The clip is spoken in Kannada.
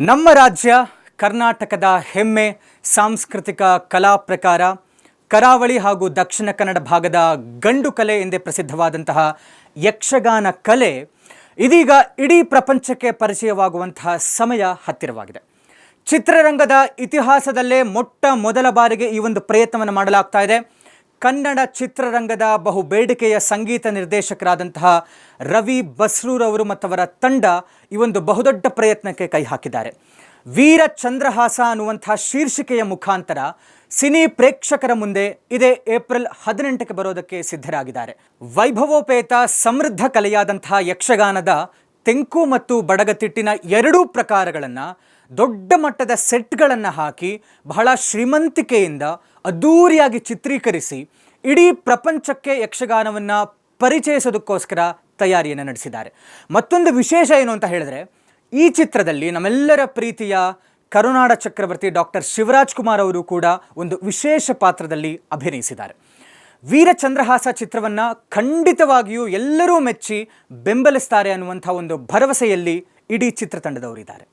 ನಮ್ಮ ರಾಜ್ಯ ಕರ್ನಾಟಕದ ಹೆಮ್ಮೆ, ಸಾಂಸ್ಕೃತಿಕ ಕಲಾ ಪ್ರಕಾರ ಕರಾವಳಿ ಹಾಗೂ ದಕ್ಷಿಣ ಕನ್ನಡ ಭಾಗದ ಗಂಡು ಕಲೆ ಎಂದೇ ಪ್ರಸಿದ್ಧವಾದಂತಹ ಯಕ್ಷಗಾನ ಕಲೆ ಇದೀಗ ಇಡೀ ಪ್ರಪಂಚಕ್ಕೆ ಪರಿಚಯವಾಗುವಂತಹ ಸಮಯ ಹತ್ತಿರವಾಗಿದೆ. ಚಿತ್ರರಂಗದ ಇತಿಹಾಸದಲ್ಲೇ ಮೊಟ್ಟ ಮೊದಲ ಬಾರಿಗೆ ಈ ಒಂದು ಪ್ರಯತ್ನವನ್ನು ಮಾಡಲಾಗ್ತಾ ಇದೆ. ಕನ್ನಡ ಚಿತ್ರರಂಗದ ಬಹು ಬೇಡಿಕೆಯ ಸಂಗೀತ ನಿರ್ದೇಶಕರಾದಂತಹ ರವಿ ಬಸ್ರೂರವರು ಅವರ ತಂಡ ಈ ಒಂದು ಬಹುದೊಡ್ಡ ಪ್ರಯತ್ನಕ್ಕೆ ಕೈ ಹಾಕಿದ್ದಾರೆ. ವೀರ ಚಂದ್ರಹಾಸ ಅನ್ನುವಂಥ ಶೀರ್ಷಿಕೆಯ ಮುಖಾಂತರ ಸಿನಿ ಪ್ರೇಕ್ಷಕರ ಮುಂದೆ ಇದೇ ಏಪ್ರಿಲ್ ಹದಿನೆಂಟಕ್ಕೆ ಬರೋದಕ್ಕೆ ಸಿದ್ಧರಾಗಿದ್ದಾರೆ. ವೈಭವೋಪೇತ ಸಮೃದ್ಧ ಕಲೆಯಾದಂತಹ ಯಕ್ಷಗಾನದ ತೆಂಕು ಮತ್ತು ಬಡಗತಿಟ್ಟಿನ ಎರಡೂ ಪ್ರಕಾರಗಳನ್ನು ದೊಡ್ಡ ಮಟ್ಟದ ಸೆಟ್ಗಳನ್ನು ಹಾಕಿ ಬಹಳ ಶ್ರೀಮಂತಿಕೆಯಿಂದ ಅದ್ಧೂರಿಯಾಗಿ ಚಿತ್ರೀಕರಿಸಿ ಇಡೀ ಪ್ರಪಂಚಕ್ಕೆ ಯಕ್ಷಗಾನವನ್ನು ಪರಿಚಯಿಸೋದಕ್ಕೋಸ್ಕರ ತಯಾರಿಯನ್ನು ನಡೆಸಿದ್ದಾರೆ. ಮತ್ತೊಂದು ವಿಶೇಷ ಏನು ಅಂತ ಹೇಳಿದ್ರೆ, ಈ ಚಿತ್ರದಲ್ಲಿ ನಮ್ಮೆಲ್ಲರ ಪ್ರೀತಿಯ ಕರುನಾಡ ಚಕ್ರವರ್ತಿ ಡಾಕ್ಟರ್ ಶಿವರಾಜ್ ಕುಮಾರ್ ಅವರು ಕೂಡ ಒಂದು ವಿಶೇಷ ಪಾತ್ರದಲ್ಲಿ ಅಭಿನಯಿಸಿದ್ದಾರೆ. ವೀರಚಂದ್ರಹಾಸ ಚಿತ್ರವನ್ನು ಖಂಡಿತವಾಗಿಯೂ ಎಲ್ಲರೂ ಮೆಚ್ಚಿ ಬೆಂಬಲಿಸ್ತಾರೆ ಅನ್ನುವಂಥ ಒಂದು ಭರವಸೆಯಲ್ಲಿ ಇಡೀ ಚಿತ್ರತಂಡದವರಿದ್ದಾರೆ.